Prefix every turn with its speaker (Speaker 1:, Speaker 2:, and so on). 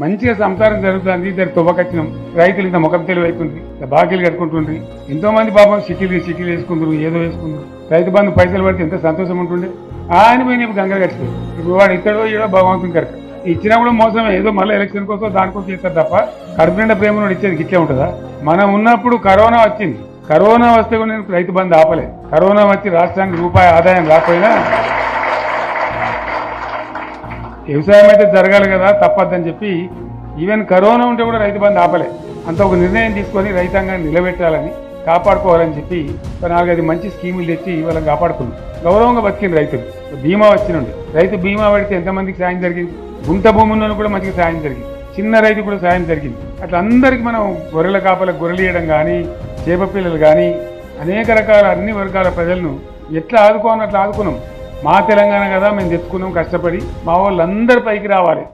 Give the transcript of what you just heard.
Speaker 1: మంచిగా సంసారం జరుగుతుంది ఇద్దరు తువ్వకచ్చినాం. రైతులు ఇంత ముఖం తెలివి బాకీలు కట్టుకుంటుండ్రి. ఎంతో మంది పాపం సిటీలు సిటీలు వేసుకుంటారు ఏదో వేసుకుంటారు రైతు బంధు పైసలు పడితే ఎంత సంతోషం ఉంటుండే. ఆయన పోయి గంగలు కట్టిపోయి ఇప్పుడు వాడు ఇతడో ఏడో భగవంతుని కరెక్ట్. ఇచ్చినా కూడా ఏదో మళ్ళీ ఎలక్షన్ కోసం దానికోసం చేస్తారు తప్ప కడుపు నిండా ప్రేమ ఇచ్చేది ఇట్లే ఉంటుందా? మనం ఉన్నప్పుడు కరోనా వచ్చింది. కరోనా వస్తే కూడా నేను రైతు బంధు ఆపలేదు. కరోనా వచ్చి రాష్ట్రానికి రూపాయి ఆదాయం రాకపోయినా వ్యవసాయం అయితే జరగాలి కదా తప్పద్దని చెప్పి ఈవెన్ కరోనా ఉంటే కూడా రైతు బంధు ఆపలే. అంత ఒక నిర్ణయం తీసుకొని రైతాంగాన్ని నిలబెట్టాలని కాపాడుకోవాలని చెప్పి నాలుగైదు మంచి స్కీములు తెచ్చి వాళ్ళని కాపాడుకున్నాం. గౌరవంగా బతికింది రైతులు. బీమా వచ్చినండి రైతు బీమా పడితే ఎంతమందికి సాయం జరిగింది? గుంట భూమి కూడా మంచిగా సాయం జరిగింది. చిన్న రైతు కూడా సాయం జరిగింది. అట్లా అందరికీ మనం గొర్రెల కాపలకు గొర్రెలియడం కానీ చేప పిల్లలు కానీ అనేక రకాల అన్ని వర్గాల ప్రజలను ఎట్లా ఆదుకోవాలని అట్లా ఆదుకున్నాం. మా తెలంగాణ కదా మేము తెచ్చుకున్నాం కష్టపడి మా వాళ్ళందరు పైకి రావాలి.